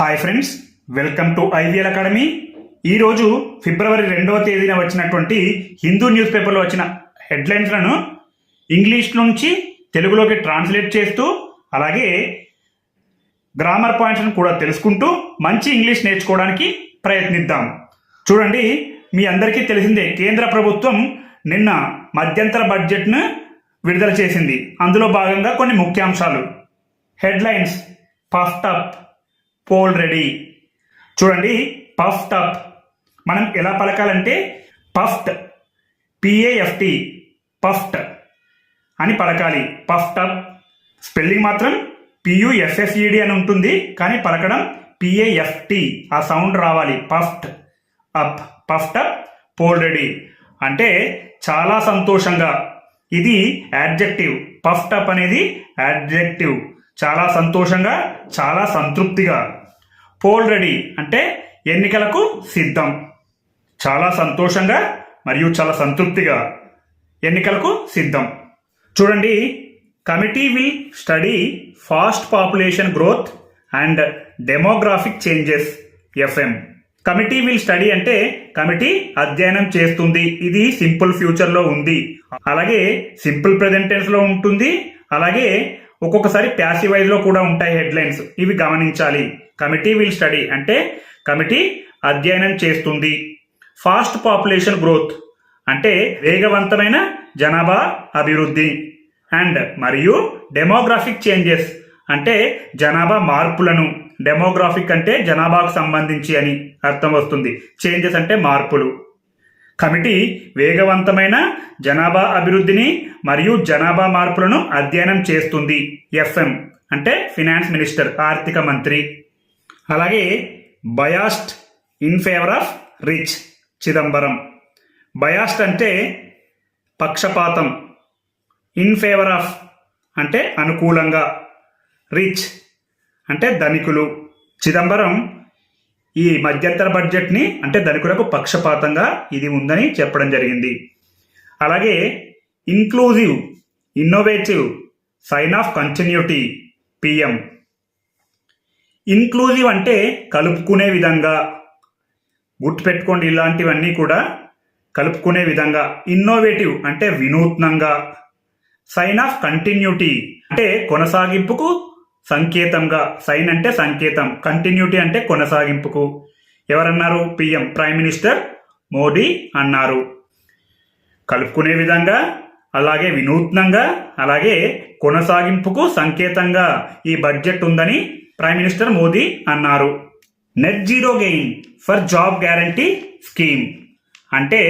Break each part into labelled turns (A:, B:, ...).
A: Hi friends welcome to IVL academy. ఈరోజు ఫిబ్రవరి రెండవ తేదీన వచ్చినటువంటి హిందూ న్యూస్ పేపర్లో వచ్చిన హెడ్లైన్స్లను ఇంగ్లీష్ నుంచి తెలుగులోకి ట్రాన్స్లేట్ చేస్తూ అలాగే గ్రామర్ పాయింట్స్ను కూడా తెలుసుకుంటూ మంచి ఇంగ్లీష్ నేర్చుకోవడానికి ప్రయత్నిద్దాం. చూడండి మీ అందరికీ తెలిసిందే కేంద్ర ప్రభుత్వం నిన్న మధ్యంతర బడ్జెట్ను విడుదల చేసింది. అందులో భాగంగా కొన్ని ముఖ్యాంశాలు. హెడ్లైన్స్ పఫ్ట్ అప్. పోల్ రెడీ చూడండి పఫ్ట్ అప్ మనం ఎలా పలకాలంటే పఫ్ట్ పిఏఎఫ్టి పఫ్ట్ అని పలకాలి. పఫ్ట్ అప్ స్పెల్లింగ్ మాత్రం పియుఎఫ్ఎఫ్ఈడి అని ఉంటుంది కానీ పలకడం పిఏఎఫ్టి ఆ సౌండ్ రావాలి. Puffed up puffed up poll ready అంటే చాలా సంతోషంగా. ఇది యాడ్జెక్టివ్ పఫ్ట్ అప్ అనేది యాడ్జెక్టివ్ చాలా సంతోషంగా చాలా సంతృప్తిగా. పోల్ రెడీ అంటే ఎన్నికలకు సిద్ధం. చాలా సంతోషంగా మరియు చాలా సంతృప్తిగా ఎన్నికలకు సిద్ధం. చూడండి committee will study fast population growth and demographic changes FM. Committee will study అంటే కమిటీ అధ్యయనం చేస్తుంది. ఇది సింపుల్ ఫ్యూచర్లో ఉంది. అలాగే సింపుల్ ప్రెజెంట్ ఉంటుంది. అలాగే ఒక్కొక్కసారి ప్యాసివైజ్లో కూడా ఉంటాయి హెడ్లైన్స్ ఇవి గమనించాలి. కమిటీ విల్ స్టడీ అంటే కమిటీ అధ్యయనం చేస్తుంది. ఫాస్ట్ పాపులేషన్ గ్రోత్ అంటే వేగవంతమైన జనాభా అభివృద్ధి. అండ్ మరియు డెమోగ్రాఫిక్ చేంజెస్ అంటే జనాభా మార్పులను. డెమోగ్రాఫిక్ అంటే జనాభాకు సంబంధించి అని అర్థం వస్తుంది. చేంజెస్ అంటే మార్పులు. కమిటీ వేగవంతమైన జనాభా అభివృద్ధిని మరియు జనాభా మార్పులను అధ్యయనం చేస్తుంది ఎఫ్ఎం. అంటే ఫినాన్స్ మినిస్టర్ ఆర్థిక మంత్రి. అలాగే biased in favour of rich Chidambaram. Biased అంటే పక్షపాతం. ఇన్ ఫేవర్ ఆఫ్ అంటే అనుకూలంగా. రిచ్ అంటే ధనికులు. చిదంబరం ఈ మధ్యంతర బడ్జెట్ని అంటే ధనికులకు పక్షపాతంగా ఇది ఉందని చెప్పడం జరిగింది. అలాగే inclusive innovative sign of continuity PM inclusive అంటే కలుపుకునే విధంగా. గుర్తుపెట్టుకోండి ఇలాంటివన్నీ కూడా కలుపుకునే విధంగా. ఇన్నోవేటివ్ అంటే వినూత్నంగా. సైన్ ఆఫ్ కంటిన్యూటీ అంటే కొనసాగింపుకు సంకేతంగా. సైన్ అంటే సంకేతం. కంటిన్యూటీ అంటే కొనసాగింపుకు. ఎవరన్నారు? పిఎం ప్రైమ్ మినిస్టర్ మోడీ అన్నారు. కలుపుకునే విధంగా అలాగే వినూత్నంగా అలాగే కొనసాగింపుకు సంకేతంగా ఈ బడ్జెట్ ఉందని ప్రైమ్ మినిస్టర్ మోదీ అన్నారు. Net zero gain for job guarantee scheme అంటే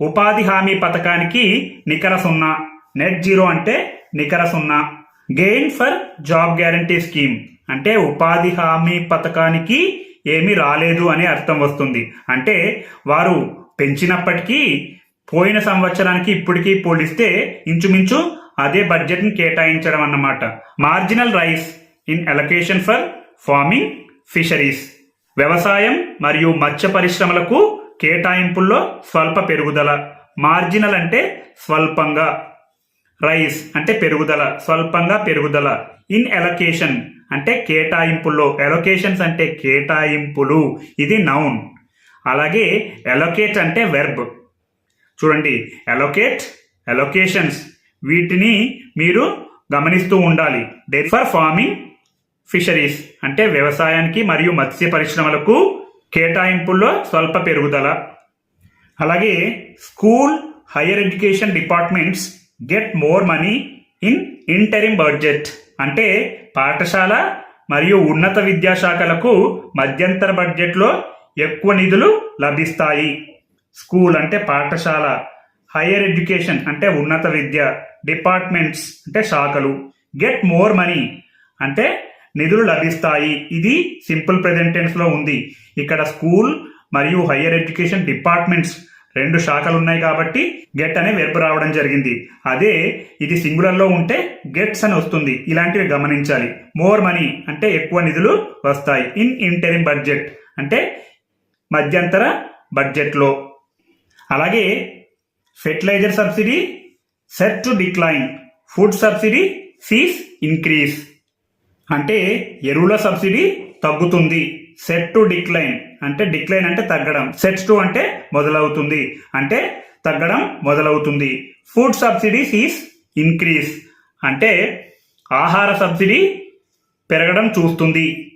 A: ఉపాధి హామీ పథకానికి నికర సున్నా. నెట్ జీరో అంటే నికర సున్నా. Gain for job guarantee scheme అంటే ఉపాధి హామీ పథకానికి ఏమీ రాలేదు అని అర్థం వస్తుంది. అంటే వారు పెంచినప్పటికీ పోయిన సంవత్సరానికి ఇప్పటికీ పోలిస్తే ఇంచుమించు అదే బడ్జెట్ని కేటాయించడం అన్నమాట. Marginal rise in allocation for farming fisheries వ్యవసాయం మరియు మత్స్య పరిశ్రమలకు కేటాయింపుల్లో స్వల్ప పెరుగుదల. మార్జినల్ అంటే స్వల్పంగా. రైస్ అంటే పెరుగుదల స్వల్పంగా పెరుగుదల. ఇన్ ఎలొకేషన్ అంటే కేటాయింపుల్లో. ఎలొకేషన్స్ అంటే కేటాయింపులు. ఇది నౌన్ అలాగే ఎలొకేట్ అంటే వెర్బ్ చూడండి ఎలొకేట్ ఎలొకేషన్స్ వీటిని మీరు గమనిస్తూ ఉండాలి. ఫర్ ఫార్మింగ్ ఫిషరీస్ అంటే వ్యవసాయానికి మరియు మత్స్య పరిశ్రమలకు కేటాయింపుల్లో స్వల్ప పెరుగుదల. అలాగే school higher education departments get more money in interim budget అంటే పాఠశాల మరియు ఉన్నత విద్యాశాఖలకు మధ్యంతర బడ్జెట్లో ఎక్కువ నిధులు లభిస్తాయి. స్కూల్ అంటే పాఠశాల హైయర్ ఎడ్యుకేషన్ అంటే ఉన్నత విద్య డిపార్ట్మెంట్స్ అంటే శాఖలు. గెట్ మోర్ మనీ అంటే నిధులు లభిస్తాయి. ఇది సింపుల్ ప్రెజెంటెన్స్లో ఉంది. ఇక్కడ స్కూల్ మరియు హైయర్ ఎడ్యుకేషన్ డిపార్ట్మెంట్స్ రెండు శాఖలు ఉన్నాయి కాబట్టి గెట్ అనే వెర్బ్ రావడం జరిగింది. అదే ఇది సింగులర్లో ఉంటే గెట్స్ అని వస్తుంది. ఇలాంటివి గమనించాలి. మోర్ మనీ అంటే ఎక్కువ నిధులు వస్తాయి. ఇన్ ఇంటరిమ్ బడ్జెట్ అంటే మధ్యంతర బడ్జెట్లో అలాగే fertiliser subsidy set to decline food subsidy sees increase అంటే ఎరువుల సబ్సిడీ తగ్గుతుంది. సెట్ టు డిక్లైన్ అంటే డిక్లైన్ అంటే తగ్గడం. సెట్స్ టు అంటే మొదలవుతుంది. అంటే తగ్గడం మొదలవుతుంది. ఫుడ్ సబ్సిడీస్ ఈస్ ఇంక్రీజ్ అంటే ఆహార సబ్సిడీ పెరగడం చూస్తుంది.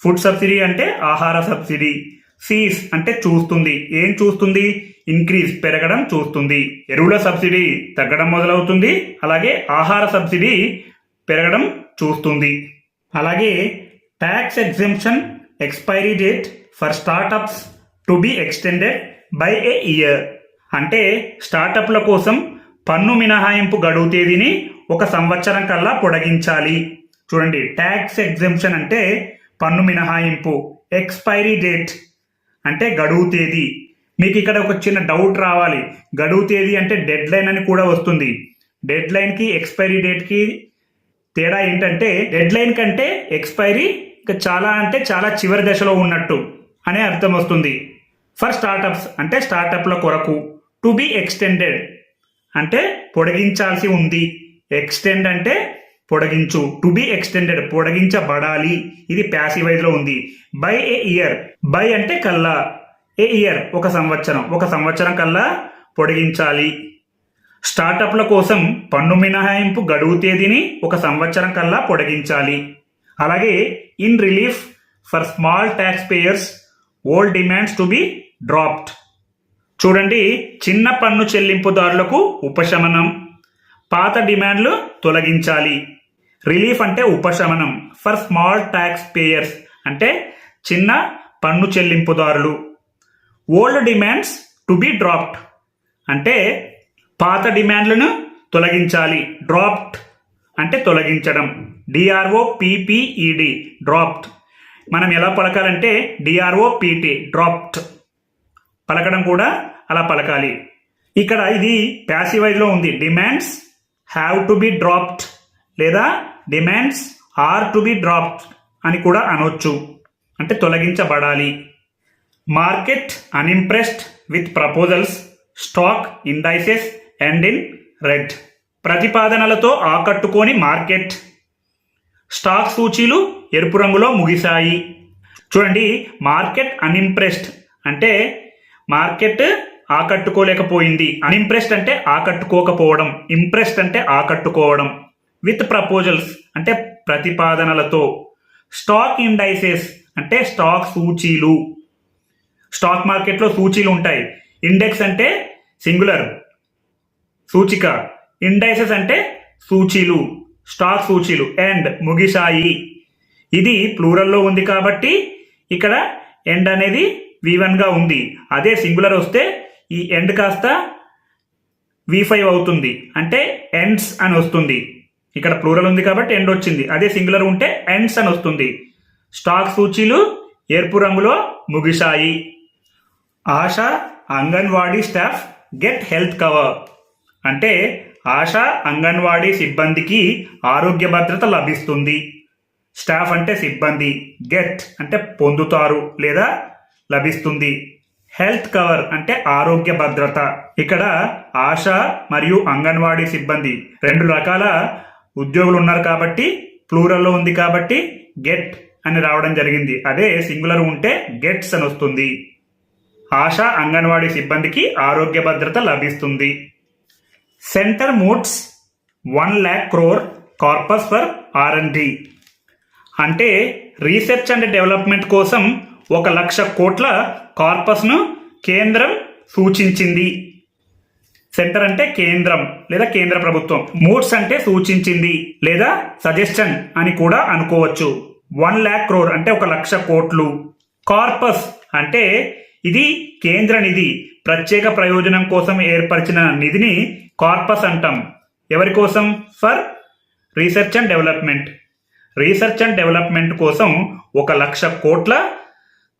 A: ఫుడ్ సబ్సిడీ అంటే ఆహార సబ్సిడీ సీస్ అంటే చూస్తుంది. ఏం చూస్తుంది? ఇంక్రీజ్ పెరగడం చూస్తుంది. ఎరువుల సబ్సిడీ తగ్గడం మొదలవుతుంది. అలాగే ఆహార సబ్సిడీ పెరగడం చూస్తుంది. అలాగే tax exemption expiry date for startups to be extended by a year. అంటే స్టార్టప్ల కోసం పన్ను మినహాయింపు గడువు తేదీని ఒక సంవత్సరం కల్లా పొడిగించాలి. చూడండి ట్యాక్స్ ఎగ్జెంప్షన్ అంటే పన్ను మినహాయింపు ఎక్స్పైరీ డేట్ అంటే గడువు తేదీ. మీకు ఇక్కడ ఒక చిన్న డౌట్ రావాలి. గడువు తేదీ అంటే డెడ్ లైన్ అని కూడా వస్తుంది. డెడ్ లైన్కి ఎక్స్పైరీ డేట్కి తేడా ఏంటంటే డెడ్ లైన్ కంటే ఎక్స్పైరీ ఇంకా చాలా అంటే చాలా చివరి దశలో ఉన్నట్టు అనే అర్థం వస్తుంది. ఫర్ స్టార్టప్స్ అంటే స్టార్టప్ల కొరకు టు బి ఎక్స్టెండెడ్ అంటే పొడిగించాల్సి ఉంది. ఎక్స్టెండ్ అంటే పొడిగించు టు బి ఎక్స్టెండెడ్ పొడిగించబడాలి. ఇది ప్యాసివైజ్లో ఉంది. బై ఏ ఇయర్ బై అంటే కల్లా. ఏ ఇయర్ ఒక సంవత్సరం ఒక సంవత్సరం కల్లా పొడిగించాలి. స్టార్టప్ల కోసం పన్ను మినహాయింపు గడువు తేదీని ఒక సంవత్సరం కల్లా పొడిగించాలి. అలాగే in relief for small taxpayers old demands to be dropped చూడండి చిన్న పన్ను చెల్లింపుదారులకు ఉపశమనం. పాత డిమాండ్లు తొలగించాలి. రిలీఫ్ అంటే ఉపశమనం. ఫర్ స్మాల్ ట్యాక్స్ పేయర్స్ అంటే చిన్న పన్ను చెల్లింపుదారులు. Old demands to be dropped అంటే పాత డిమాండ్లను తొలగించాలి. డ్రాప్డ్ అంటే తొలగించడం. డిఆర్ఓ పీపీఈడి డ్రాప్ట్ మనం ఎలా పలకాలంటే డిఆర్ఓ పీటీ డ్రాప్ట్ పలకడం కూడా అలా పలకాలి. ఇక్కడ ఇది ప్యాసివైజ్లో ఉంది. Demands have to be dropped లేదా demands are to be dropped అని కూడా అనొచ్చు. అంటే తొలగించబడాలి. Market unimpressed with proposals stock indices and in red ప్రతిపాదనలతో ఆకట్టుకొని మార్కెట్ స్టాక్ సూచీలు ఎరుపు రంగులో ముగిశాయి. చూడండి మార్కెట్ అన్ఇంప్రెస్డ్ అంటే మార్కెట్ ఆకట్టుకోలేకపోయింది. అన్ఇంప్రెస్డ్ అంటే ఆకట్టుకోకపోవడం ఇంప్రెస్డ్ అంటే ఆకట్టుకోవడం. విత్ ప్రపోజల్స్ అంటే ప్రతిపాదనలతో. స్టాక్ ఇండైసెస్ అంటే స్టాక్ సూచీలు. స్టాక్ మార్కెట్లో సూచీలు ఉంటాయి. ఇండెక్స్ అంటే సింగులర్ సూచిక. ఇండైసెస్ అంటే సూచీలు. స్టాక్ సూచీలు. ఎండ్ ముగిశాయి. ఇది ప్లూరల్లో ఉంది కాబట్టి ఇక్కడ ఎండ్ అనేది వి ఉంది. అదే సింగులర్ వస్తే ఈ ఎండ్ కాస్త వి ఫైవ్ అవుతుంది. అంటే ఎండ్స్ అని వస్తుంది. ఇక్కడ ప్లూరల్ ఉంది కాబట్టి ఎండ్ వచ్చింది. అదే సింగులర్ ఉంటే ఎండ్స్ అని వస్తుంది. స్టాక్ సూచీలు ఎరుపు రంగులో ముగిశాయి. ASHA anganwadi staff get health cover. అంటే ఆశా అంగన్వాడీ సిబ్బందికి ఆరోగ్య భద్రత లభిస్తుంది. స్టాఫ్ అంటే సిబ్బంది గెట్ అంటే పొందుతారు లేదా లభిస్తుంది. హెల్త్ కవర్ అంటే ఆరోగ్య భద్రత. ఇక్కడ ఆశా మరియు అంగన్వాడీ సిబ్బంది రెండు రకాల ఉద్యోగులు ఉన్నారు కాబట్టి ప్లూరల్లో ఉంది కాబట్టి గెట్ అని రావడం జరిగింది. అదే సింగులర్ ఉంటే గెట్స్ అని వస్తుంది. ఆశా అంగన్వాడీ సిబ్బందికి ఆరోగ్య భద్రత లభిస్తుంది. Centre moots one lakh crore corpus for R and అంటే రీసెర్చ్ అండ్ డెవలప్మెంట్ కోసం ఒక లక్ష కోట్ల కార్పస్ను కేంద్రం సూచించింది. సెంటర్ అంటే కేంద్రం లేదా కేంద్ర ప్రభుత్వం. మూడ్స్ అంటే సూచించింది లేదా సజెషన్ అని కూడా అనుకోవచ్చు. వన్ ల్యాక్ క్రోర్ అంటే ఒక లక్ష కోట్లు. కార్పస్ అంటే ఇది కేంద్ర నిధి. ప్రత్యేక ప్రయోజనం కోసం ఏర్పరిచిన నిధిని కార్పస్ అంటాం. ఎవరి కోసం? For research and development. Research and development కోసం ఒక లక్ష కోట్ల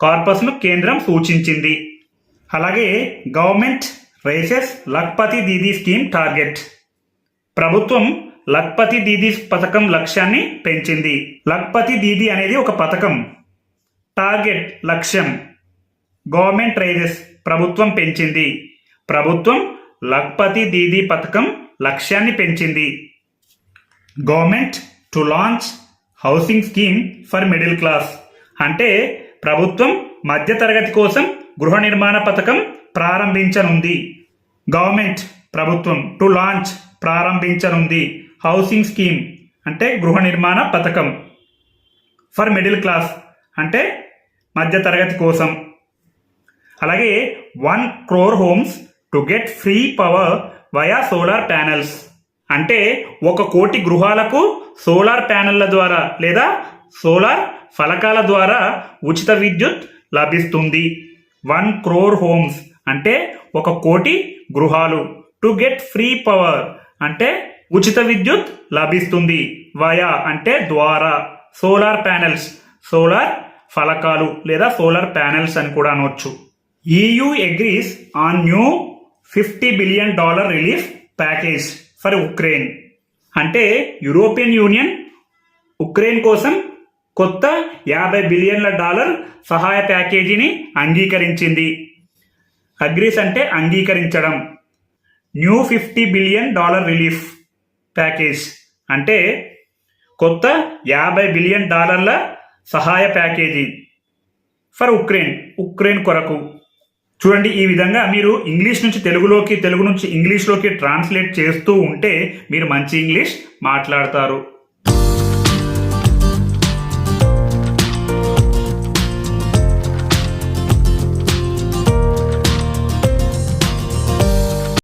A: కార్పస్ను కేంద్రం సూచించింది. అలాగే government raises Lakhpati Didi scheme target. ప్రభుత్వం లక్పతి దీదీ పథకం లక్ష్యాన్ని పెంచింది. లక్పతి దీదీ అనేది ఒక పథకం. టార్గెట్ లక్ష్యం. గవర్నమెంట్ రైజెస్ ప్రభుత్వం పెంచింది. ప్రభుత్వం లక్పతి దీదీ పథకం లక్ష్యాన్ని పెంచింది. Government to launch housing scheme for middle class అంటే ప్రభుత్వం మధ్యతరగతి కోసం గృహ నిర్మాణ పథకం ప్రారంభించనుంది. గవర్నమెంట్ ప్రభుత్వం టు లాంచ్ ప్రారంభించనుంది. హౌసింగ్ స్కీమ్ అంటే గృహ నిర్మాణ పథకం. ఫర్ మిడిల్ క్లాస్ అంటే మధ్యతరగతి కోసం. అలాగే one crore homes to get free power via solar panels అంటే ఒక కోటి గృహాలకు సోలార్ ప్యానెళ్ళ ద్వారా లేదా సోలార్ ఫలకాల ద్వారా ఉచిత విద్యుత్ లభిస్తుంది. వన్ క్రోర్ హోమ్స్ అంటే ఒక కోటి గృహాలు. టు గెట్ ఫ్రీ పవర్ అంటే ఉచిత విద్యుత్ లభిస్తుంది. వయా అంటే ద్వారా. సోలార్ ప్యానెల్స్ సోలార్ ఫలకాలు లేదా సోలార్ ప్యానెల్స్ అని కూడా అనొచ్చు. EU agrees on new fifty billion dollar relief package for Ukraine. అంటే యూరోపియన్ యూనియన్ ఉక్రెయిన్ కోసం కొత్త యాభై బిలియన్ల డాలర్ సహాయ ప్యాకేజీని అంగీకరించింది. అగ్రీస్ అంటే అంగీకరించడం. New fifty billion dollar relief package. అంటే కొత్త యాభై బిలియన్ డాలర్ల సహాయ ప్యాకేజీ ఫర్ ఉక్రెయిన్ ఉక్రెయిన్ కొరకు. చూడండి ఈ విధంగా మీరు ఇంగ్లీష్ నుంచి తెలుగులోకి తెలుగు నుంచి ఇంగ్లీష్లోకి ట్రాన్స్లేట్ చేస్తూ ఉంటే మీరు మంచి ఇంగ్లీష్ మాట్లాడతారు.